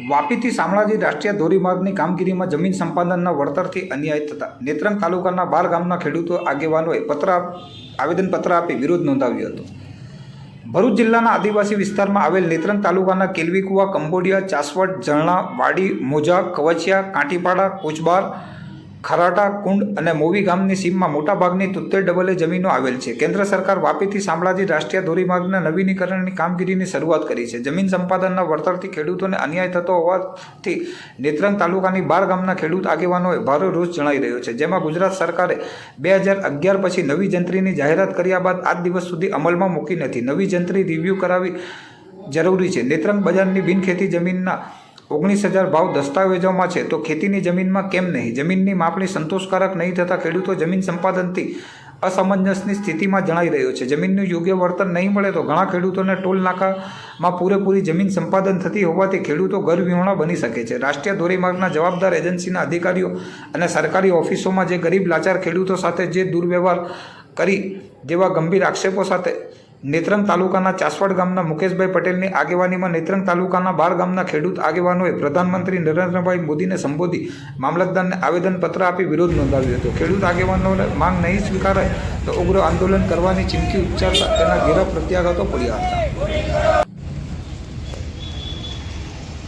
વાપીથી શામળાજી રાષ્ટ્રીય ધોરીમાર્ગની કામગીરીમાં જમીન સંપાદનના વળતરથી અન્યાય થતા નેત્રંગ તાલુકાના બાર ગામના ખેડૂતો આગેવાનોએ પત્ર આવેદનપત્ર આપી વિરોધ નોંધાવ્યો હતો. ભરૂચ જિલ્લાના આદિવાસી વિસ્તારમાં આવેલ નેત્રંગ તાલુકાના કેલવીકુવા, કંબોડિયા, ચાસવડ, ઝરણા, વાડી, મોજા, કવચિયા, કાંટીપાડા, કોચબાર ખરાટા કુંડ અને મોવી ગામની સીમમાં મોટાભાગની તોતેર ડબલે જમીનો આવેલ છે. કેન્દ્ર સરકાર વાપીથી શામળાજી રાષ્ટ્રીય ધોરીમાર્ગના નવીનીકરણની કામગીરીની શરૂઆત કરી છે. જમીન સંપાદનના વળતરથી ખેડૂતોને અન્યાય થતો હોવાથી નેત્રંગ તાલુકાની બાર ગામના ખેડૂત આગેવાનોએ ભારે રોષ જણાઈ રહ્યો છે. જેમાં ગુજરાત સરકારે બે હજાર અગિયાર પછી નવી જંત્રીની જાહેરાત કર્યા બાદ આજ દિવસ સુધી અમલમાં મૂકી નથી. નવી જંત્રી રિવ્યૂ કરાવી જરૂરી છે. નેત્રંગ બજારની બિનખેતી જમીનના ઓગણીસ હજાર ભાવ દસ્તાવેજોમાં છે. તો ખેતીની જમીનમાં કેમ નહીં? જમીનની માપણી સંતોષકારક નહીં થતાં ખેડૂતો જમીન સંપાદનથી અસમંજસની સ્થિતિમાં જણાઈ રહ્યો છે. જમીનનું યોગ્ય વળતર નહીં મળે તો ઘણા ખેડૂતોને ટોલ નાકામાં પૂરેપૂરી જમીન સંપાદન થતી હોવાથી ખેડૂતો ગરવિહોણા બની શકે છે. રાષ્ટ્રીય ધોરીમાર્ગના જવાબદાર એજન્સીના અધિકારીઓ અને સરકારી ઓફિસોમાં જે ગરીબ લાચાર ખેડૂતો સાથે જે દુર્વ્યવહાર કરી જેવા ગંભીર આક્ષેપો સાથે નેત્રંગ તાલુકાના ચાસવાડ ગામના મુકેશભાઈ પટેલની આગેવાનીમાં નેત્રંગ તાલુકાના બાર ગામના ખેડૂત આગેવાનોએ પ્રધાનમંત્રી નરેન્દ્રભાઈ મોદીને સંબોધી મામલતદારને આવેદનપત્ર આપી વિરોધ નોંધાવ્યો હતો. ખેડૂત આગેવાનોને માંગ નહીં સ્વીકારાય તો ઉગ્ર આંદોલન કરવાની ચીમકી ઉચ્ચારતા તેના ઘેરા પ્રત્યાઘાતો પડ્યા હતા.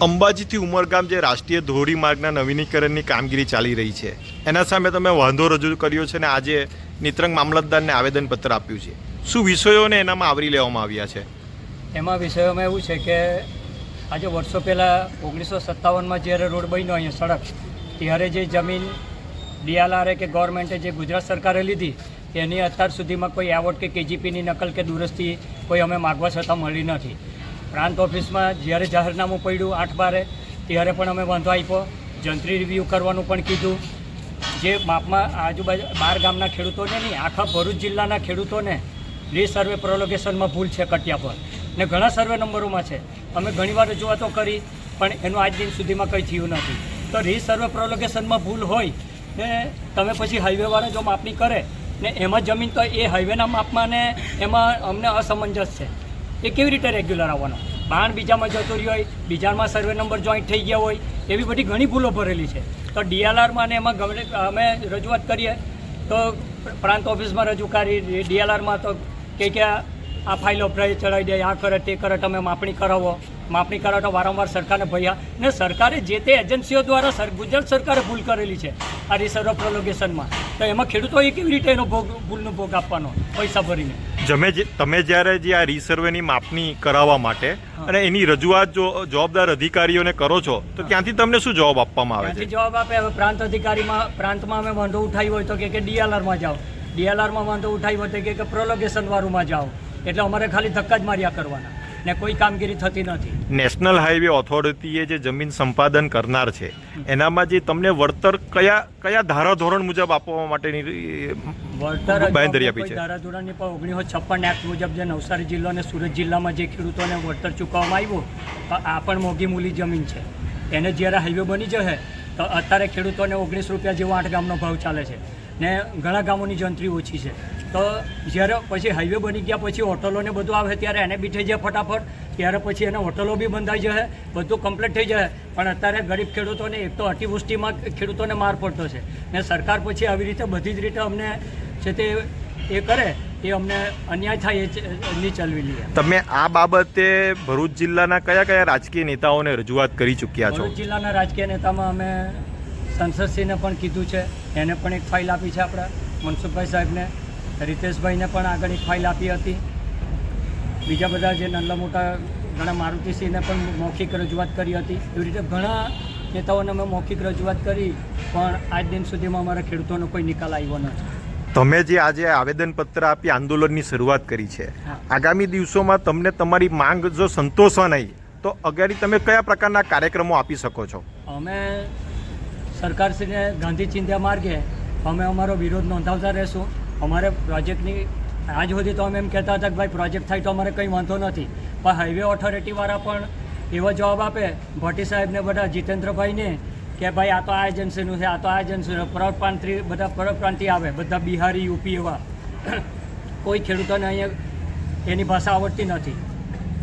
અંબાજીથી ઉમરગામ જે રાષ્ટ્રીય ધોરીમાર્ગના નવીનીકરણની કામગીરી ચાલી રહી છે. એના સામે તમે વાંધો રજૂ કર્યો છે અને આજે નિત્રંગ મામલતદારને આવેદનપત્ર આપ્યું છે. શું વિષયોને એનામાં આવરી લેવામાં આવ્યા છે? એમાં વિષયોમાં એવું છે કે આજે વર્ષો પહેલાં ઓગણીસો સત્તાવનમાં જ્યારે રોડ બન્યો અહીંયા સડક, ત્યારે જે જમીન ડીઆરઆરએ કે ગવર્મેન્ટે જે ગુજરાત સરકારે લીધી, એની અત્યાર સુધીમાં કોઈ એવોર્ડ કે કેજીપીની નકલ કે દુરસ્તી કોઈ અમે માગવા છતાં મળી નથી. પ્રાંત ઓફિસમાં જ્યારે જાહેરનામું પડ્યું આઠ બારે, ત્યારે પણ અમે વાંધો આપ્યો. જંત્રી રિવ્યૂ કરવાનું પણ કીધું. જે માપમાં આજુબાજુ બાર ગામના ખેડૂતોને નહીં, આખા ભરૂચ જિલ્લાના ખેડૂતોને રીસર્વે પ્રોલોગેશનમાં ભૂલ છે કટિયા પર. ને ઘણા સર્વે નંબરોમાં છે. અમે ઘણીવાર રજૂઆતો કરી, પણ એનું આજ દિન સુધીમાં કંઈ થયું નથી. તો રીસર્વે પ્રોલોગેશનમાં ભૂલ હોય, ને તમે પછી હાઈવેવાળા જો માપણી કરે, ને એમાં જમીન તો એ હાઈવેના માપમાં ને એમાં અમને અસમંજસ છે. એ કેવી રીતે રેગ્યુલર આવવાનો? બાણ બીજામાં જતો રહ્યો હોય, બીજામાં સર્વે નંબર જોઈન્ટ થઈ ગયા હોય, એવી બધી ઘણી ભૂલો ભરેલી છે. તો ડીએલઆરમાં ને એમાં ગમે અમે રજૂઆત કરીએ, તો પ્રાંત ઓફિસમાં રજૂ કરી ડીએલઆરમાં તો કે કે આ ફાઇલો પ્રાઇસ ચડાવી દે આ કરે તે કરે તમે માપણી કરાવો. માપણી કરાવો તો વારંવાર સરકારને ભર્યા ને સરકારે જે તે એજન્સીઓ દ્વારા ગુજરાત સરકારે ભૂલ કરેલી છે આ રિસર્વ પ્રોલોગેશનમાં તો એમાં ખેડૂતોએ કેવી રીતે એનો ભોગ ભૂલનો ભોગ આપવાનો પૈસા ભરીને? જમે જે તમે જ્યારે જે આ રિસર્વેની માપણી કરાવવા માટે અને એની રજૂઆત જો જવાબદાર અધિકારીઓને કરો છો તો ત્યાંથી તમને શું જવાબ આપવામાં આવે છે? જવાબ આપે હવે પ્રાંત અધિકારીમાં પ્રાંતમાં અમે વાંધો ઉઠાવ્યો હોય તો કે કે ડીએલઆરમાં જાઓ. ડીએલઆરમાં વાંધો ઉઠાવ્યો હતો કે કે પ્રોલોગેશન વાળુંમાં જાઓ. એટલે અમારે ખાલી ધક્કા જ માર્યા કરવાના. ને કોઈ કામગીરી થતી નથી. નેશનલ હાઈવે ઓથોરિટીએ જે જમીન સંપાદન કરનાર છે એનામાં જે તમને વળતર કયા કયા ધારાધોરણ મુજબ આપવા માટેની વળતર બાંધરી આપી છે? ધારાધોરણની પણ ઓગણીસો છપ્પન એક્ટ મુજબ જે નવસારી જિલ્લો અને સુરત જિલ્લામાં જે ખેડૂતોને વળતર ચૂકવવામાં આવ્યું આ પણ મોંઘી મૂલી જમીન છે. એને જ્યારે હાઈવે બની જશે તો અત્યારે ખેડૂતોને ઓગણીસ રૂપિયા જેવો આઠ ગામનો ભાવ ચાલે છે. ને ઘણા ગામોની જંત્રી ઓછી છે. તો જ્યારે પછી હાઈવે બની ગયા પછી હોટલોને બધું આવે ત્યારે એને બી થઈ જાય ફટાફટ. ત્યારે પછી એને હોટલો બી બંધાઈ જશે બધું કમ્પ્લીટ થઈ જાય પણ અત્યારે ગરીબ ખેડૂતોને એક તો અતિવૃષ્ટિમાં ખેડૂતોને માર પડતો છે. ને સરકાર પછી આવી રીતે બધી જ રીતે અમને છે તે એ કરે એ અમને અન્યાય થાય એ એની ચલવી લઈએ. તમે આ બાબતે ભરૂચ જિલ્લાના કયા કયા રાજકીય નેતાઓને રજૂઆત કરી ચૂક્યા છો? ભરૂચ જિલ્લાના રાજકીય નેતામાં અમે સંસદસિંહને પણ કીધું છે. એને પણ એક ફાઇલ આપી છે આપણા. મનસુખભાઈ સાહેબને. રીતેશભાઈને પણ આગળ એક ફાઇલ આપી હતી. બીજા બધા જે નાના મોટા ઘણા મારુતિસિંહને પણ મૌખિક રજૂઆત કરી હતી. એવી રીતે ઘણા નેતાઓને અમે મૌખિક રજૂઆત કરી પણ આજ દિન સુધીમાં અમારા ખેડૂતોનો કોઈ નિકાલ આવ્યો નથી. તમે જે આજે આવેદનપત્ર આપી આંદોલનની શરૂઆત કરી છે આગામી દિવસોમાં તમને તમારી માંગ જો સંતોષવા નહીં તો અગાડી તમે કયા પ્રકારના કાર્યક્રમો આપી શકો છો? અમે સરકારશ્રીને ગાંધી ચિંધ્યા માર્ગે અમે અમારો વિરોધ નોંધાવતા રહેશું. અમારે પ્રોજેક્ટની, આજ સુધી તો અમે એમ કહેતા હતા કે ભાઈ પ્રોજેક્ટ થાય તો અમારે કંઈ વાંધો નથી. પણ હાઈવે ઓથોરિટીવાળા પણ એવો જવાબ આપે, ભટ્ટી સાહેબને બધા, જીતેન્દ્રભાઈને, કે ભાઈ આ તો આ એજન્સીનું છે, આ તો આ એજન્સીનું પરપ્રાંતિ બધા પરપ્રાંતિ આવે, બધા બિહારી, યુપી એવા. કોઈ ખેડૂતોને અહીંયા એની ભાષા આવડતી નથી.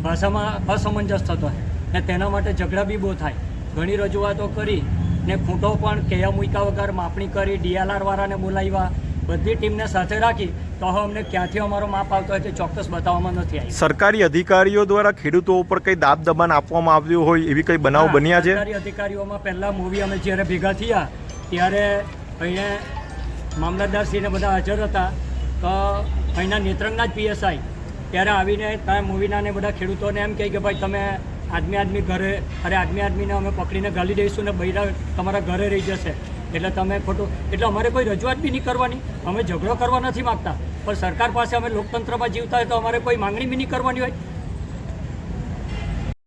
ભાષામાં અસમંજસ થતો હોય. ને તેના માટે ઝઘડા બી બહુ થાય. ઘણી રજૂઆતો કરી ને ખૂંટો પણ કયા મૂક્યા વગર માપણી કરી ડીએલઆર વાળાને બોલાવ્યા. બધી ટીમને સાથે રાખી તો હવે અમને ક્યાંથી અમારો માપ આવતો હોય તે ચોક્કસ બતાવવામાં નથી આવી સરકારી અધિકારીઓ દ્વારા ખેડૂતો ઉપર કંઈ દાબ દબાણ આપવામાં આવ્યું હોય એવી કંઈ બનાવ બન્યા છે? સરકારી અધિકારીઓમાં પહેલાં મૂવી અમે જ્યારે ભેગા થયા ત્યારે અહીંયા મામલતદારશ્રીને બધા હાજર હતા. તો અહીંના નેત્રંગના જ પીએસઆઈ ત્યારે આવીને ત્યાં મૂવીના ને બધા ખેડૂતોને એમ કહે કે ભાઈ તમે આદમી આદમી ઘરે, અરે આદમી આદમીને અમે પકડીને ગાલી દઈશું ને બૈરા તમારા ઘરે રહી જશે. એટલે તમે ખોટું, એટલે અમારે કોઈ રજૂઆત બી નહીં કરવાની. અમે ઝઘડો કરવા નથી માગતા. પણ સરકાર પાસે અમે લોકતંત્રમાં જીવતા હોય તો અમારે કોઈ માંગણી બી નહીં કરવાની હોય.